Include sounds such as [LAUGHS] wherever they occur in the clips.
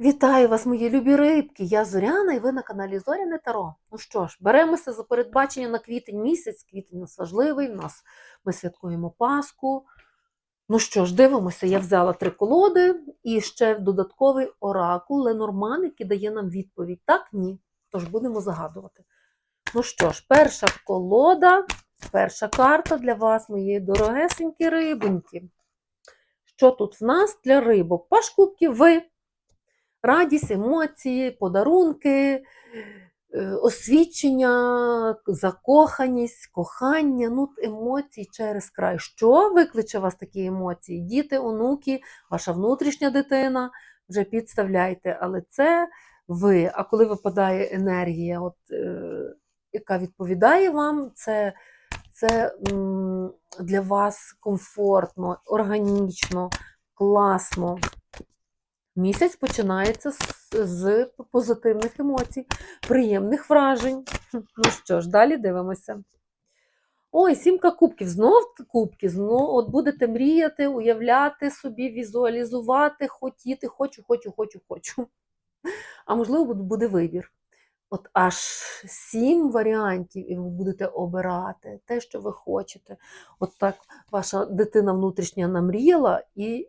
Вітаю вас, мої любі рибки! Я Зоряна і ви на каналі Зоряне Таро. Ну що ж, беремося за передбачення на квітень місяць. Квітень у нас важливий, у нас ми святкуємо Пасху. Ну що ж, дивимося, я взяла три колоди і ще додатковий оракул Ленорман, який дає нам відповідь: так, ні. Тож будемо загадувати. Ну що ж, перша колода, перша карта для вас, мої дорогесенькі рибоньки. Що тут в нас для рибок? Паш кубків ви радість, емоції, подарунки, е, освічення, закоханість, кохання, ну, емоції через край. Що викличе у вас такі емоції? Діти, онуки, ваша внутрішня дитина, вже підставляйте, але це ви. А коли випадає енергія, от, е, яка відповідає вам, це, це для вас комфортно, органічно, класно. Місяць починається з, з позитивних емоцій, приємних вражень. Ну що ж, далі дивимося. Ой, сімка кубків, знов кубки, знов от будете мріяти, уявляти собі, візуалізувати, хотіти, хочу, хочу, хочу, хочу. А можливо, буде- вибір. От аж сім варіантів, і ви будете обирати те, що ви хочете. От так ваша дитина внутрішня намріяла, і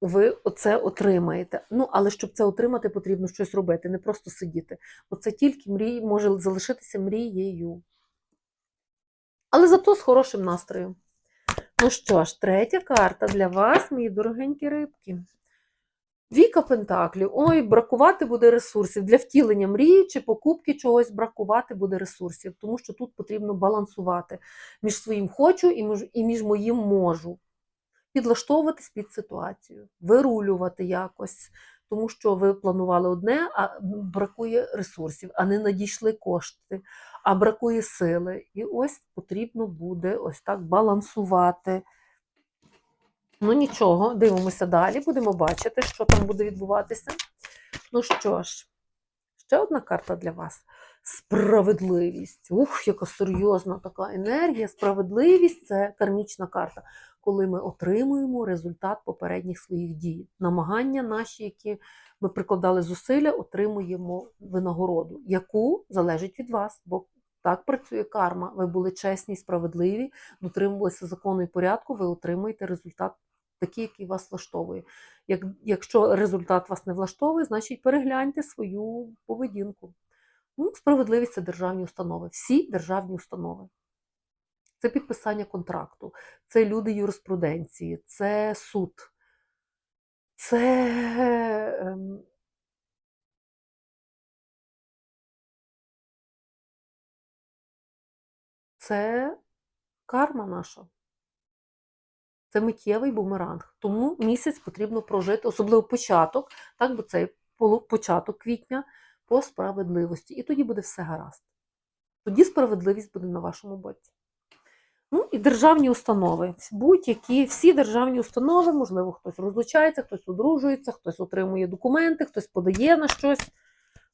ви це отримаєте. Ну, але щоб це отримати, потрібно щось робити, не просто сидіти. Бо це тільки мрій, може залишитися мрією. Але зато з хорошим настроєм. Ну що ж, третя карта для вас, мої дорогенькі рибки. Віка Пентаклів. Ой, бракувати буде ресурсів. Для втілення мрії чи покупки чогось бракувати буде ресурсів, тому що тут потрібно балансувати між своїм хочу і між моїм можу підлаштовуватись під ситуацію, вирулювати якось, тому що ви планували одне, а бракує ресурсів, а не надійшли кошти, а бракує сили. І ось потрібно буде ось так балансувати. Ну нічого, дивимося далі, будемо бачити, що там буде відбуватися. Ну що ж, ще одна карта для вас. Справедливість. Ух, яка серйозна така енергія. Справедливість це кармічна карта, коли ми отримуємо результат попередніх своїх дій. Намагання наші, які ми прикладали зусилля, отримуємо винагороду, яку залежить від вас. Бо так працює карма. Ви були чесні, справедливі, дотримувалися закону і порядку, ви отримуєте результат такий, який вас влаштовує. Як, якщо результат вас не влаштовує, значить перегляньте свою поведінку. Ну, справедливість це державні установи. Всі державні установи. Це підписання контракту, це люди юриспруденції, це суд, це ем, це карма наша. Це миттєвий бумеранг. Тому місяць потрібно прожити, особливо початок, так, бо це початок квітня по справедливості. І тоді буде все гаразд. Тоді справедливість буде на вашому боці. Ну і державні установи. Будь-які, всі державні установи, можливо, хтось розлучається, хтось одружується, хтось отримує документи, хтось подає на щось.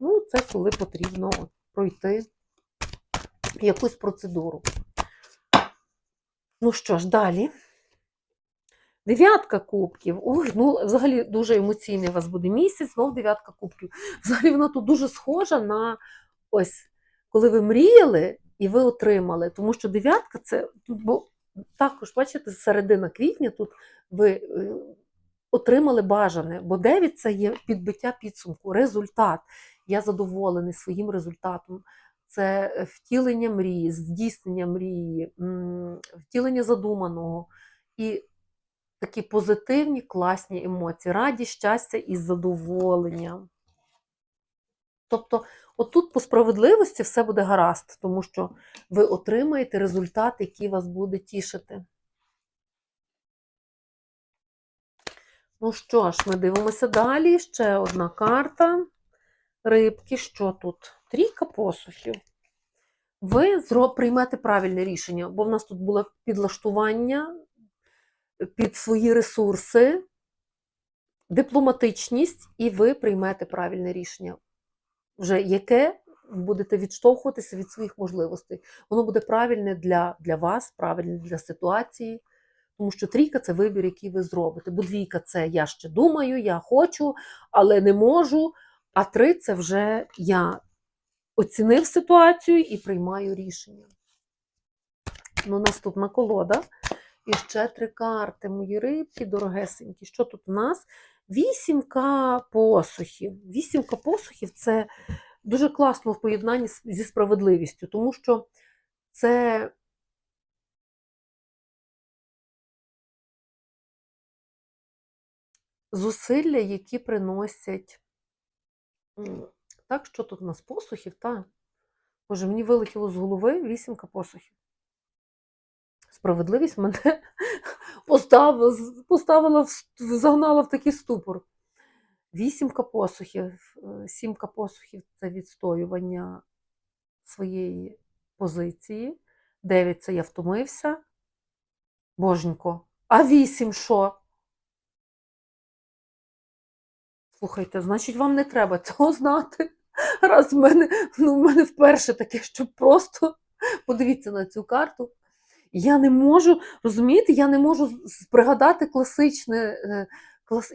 Ну, це коли потрібно пройти якусь процедуру. Ну що ж, далі. Дев'ятка кубків. Ой, ну взагалі дуже емоційний у вас буде місяць, знов дев'ятка кубків. Взагалі вона тут дуже схожа на ось, коли ви мріяли і ви отримали. Тому що дев'ятка це бо також, бачите, середина квітня тут ви е, отримали бажане, бо 9 це є підбиття підсумку, результат. Я задоволений своїм результатом. Це втілення мрії, здійснення мрії, втілення задуманого. І такі позитивні, класні емоції, радість, щастя і задоволення. Тобто, отут по справедливості все буде гаразд, тому що ви отримаєте результат, який вас буде тішити. Ну що ж, ми дивимося далі. Ще одна карта. Рибки, що тут? Трійка посухів. Ви приймете правильне рішення, бо в нас тут було підлаштування під свої ресурси, дипломатичність, і ви приймете правильне рішення, вже яке будете відштовхуватися від своїх можливостей. Воно буде правильне для, для вас, правильне для ситуації, Тому що трійка це вибір, який ви зробите. Бо двійка це я ще думаю, я хочу, але не можу. А три це вже я оцінив ситуацію і приймаю рішення. Ну, наступна колода. І ще три карти. Мої рибки, дорогесенькі. Що тут у нас? Вісімка посухів. Вісімка посухів це дуже класно в поєднанні зі справедливістю, тому що це зусилля, які приносять. Так, що тут у нас посухів? Та. Боже, мені вилетіло з голови вісімка посухів. Справедливість мене [LAUGHS] поставила, поставила загнала в такий ступор. Вісімка посухів, е, сімка посухів це відстоювання своєї позиції. Дев'ять це я втомився. Боженько. А вісім що? Слухайте, значить, вам не треба цього знати. Раз в мене, ну, в мене вперше таке, що просто подивіться на цю карту. Я не можу, розумієте, я не можу пригадати класичне, е,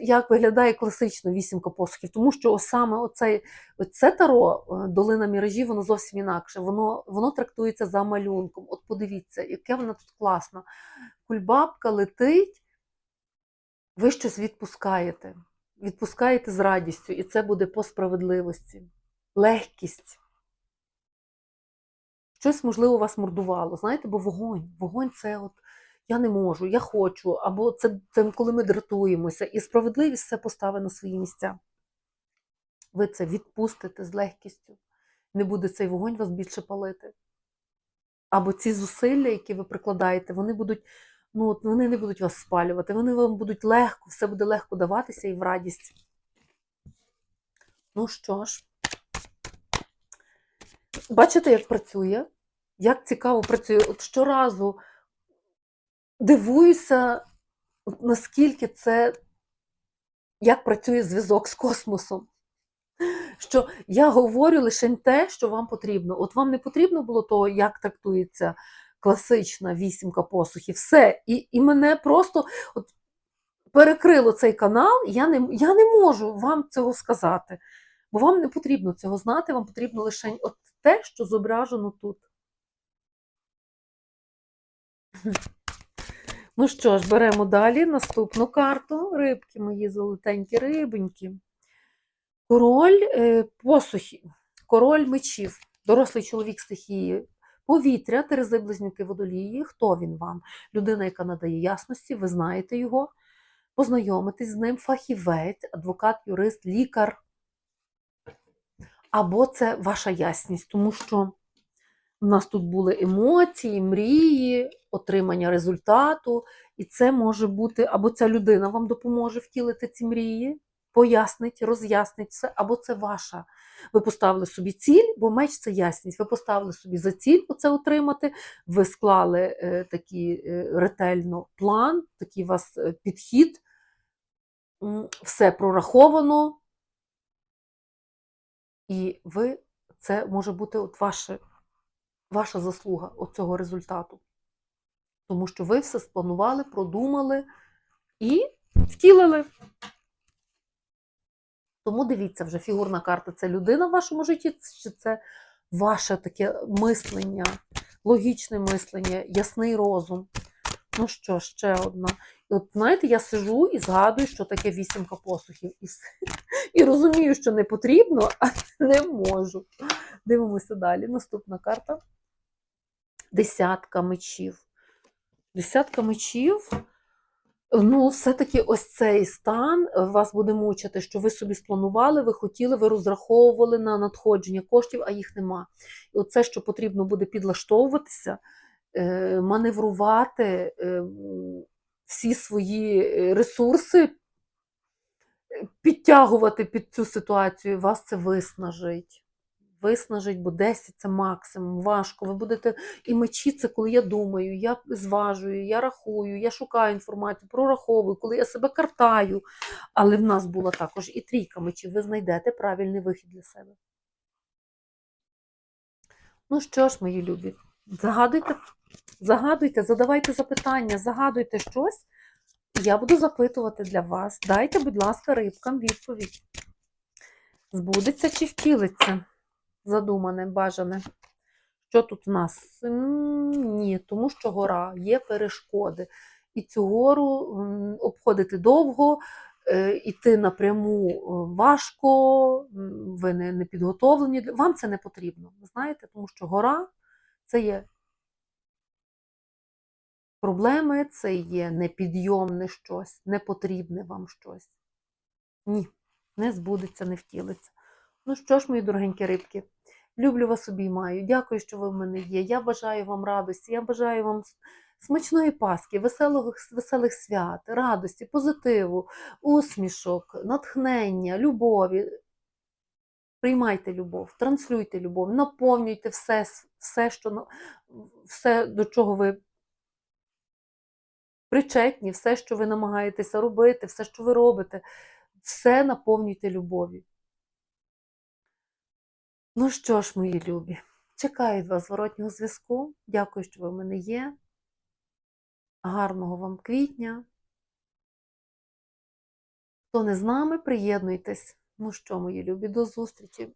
як виглядає класично вісімка посухів, тому що саме оцей, оце таро, е, долина міражі, воно зовсім інакше. Воно, воно трактується за малюнком. От подивіться, яке воно тут класно. Кульбабка летить, ви щось відпускаєте. Відпускаєте з радістю, і це буде по справедливості. Легкість. Щось, можливо, вас мордувало. Знаєте, бо вогонь. Вогонь це от я не можу, я хочу, або це, це коли ми дратуємося, і справедливість все поставить на свої місця. Ви це відпустите з легкістю. Не буде цей вогонь вас більше палити. Або ці зусилля, які ви прикладаєте, вони будуть, ну, от вони не будуть вас спалювати, вони вам будуть легко, все буде легко даватися і в радість. Ну що ж, бачите, як працює? Як цікаво працює. От щоразу дивуюся, наскільки це, як працює зв'язок з космосом. Що я говорю лише те, що вам потрібно. От вам не потрібно було того, як трактується класична вісімка посухів. Все. І, і мене просто от, перекрило цей канал, я не, я не можу вам цього сказати. Бо вам не потрібно цього знати, вам потрібно лише от те, що зображено тут. [LAUGHS] Ну що ж, беремо далі наступну карту. Рибки мої золотенькі рибоньки. Король е, посухів, король мечів, дорослий чоловік стихії повітря, терези близнюки водолії. Хто він вам? Людина, яка надає ясності, ви знаєте його, познайомитись з ним, фахівець, адвокат, юрист, лікар. Або це ваша ясність, тому що в нас тут були емоції, мрії, отримання результату, і це може бути, або ця людина вам допоможе втілити ці мрії, пояснить, роз'яснить все, або це ваша. Ви поставили собі ціль, бо меч це ясність. Ви поставили собі за ціль оце отримати, ви склали е, такий е, ретельно план, такий у вас е, підхід, все прораховано, і ви, це може бути от ваше, ваша заслуга цього результату. Тому що ви все спланували, продумали і втілили. Тому дивіться, вже фігурна карта це людина в вашому житті, чи це ваше таке мислення, логічне мислення, ясний розум. Ну що, ще одна. І от знаєте, я сижу і згадую, що таке вісімка посухів. І, і розумію, що не потрібно, а не можу. Дивимося далі. Наступна карта. Десятка мечів. Десятка мечів. Ну, все-таки ось цей стан вас буде мучити, що ви собі спланували, ви хотіли, ви розраховували на надходження коштів, а їх нема. І оце, що потрібно буде підлаштовуватися, е, маневрувати е, всі свої е, ресурси, підтягувати під цю ситуацію, вас це виснажить. Виснажить, бо 10 це максимум, важко. Ви будете і мечі це, коли я думаю, я зважую, я рахую, я шукаю інформацію, прораховую, коли я себе картаю. Але в нас була також і трійка мечів. Ви знайдете правильний вихід для себе. Ну що ж, мої любі, Загадуйте, загадуйте, задавайте запитання, загадуйте щось, я буду запитувати для вас. Дайте, будь ласка, рибкам відповідь. Збудеться чи втілиться? Задумане, бажане. Що тут у нас? Ні, тому що гора, є перешкоди. І цю гору обходити довго, е, іти напряму е, важко, ви не, не підготовлені. Вам це не потрібно. Знаєте, тому що гора це є проблеми, це є непідйомне щось, непотрібне вам щось. Ні, не збудеться, не втілиться. Ну що ж, мої дорогенькі рибки, люблю вас обіймаю. Дякую, що ви в мене є. Я бажаю вам радості, я бажаю вам смачної паски, веселих, веселих свят, радості, позитиву, усмішок, натхнення, любові. Приймайте любов, транслюйте любов, наповнюйте все, все, що, все до чого ви причетні, все, що ви намагаєтеся робити, все, що ви робите, все наповнюйте любов'ю. Ну що ж, мої любі, чекаю від вас зворотнього зв'язку. Дякую, що ви в мене є. Гарного вам квітня. Хто не з нами, приєднуйтесь. Ну що, мої любі, до зустрічі.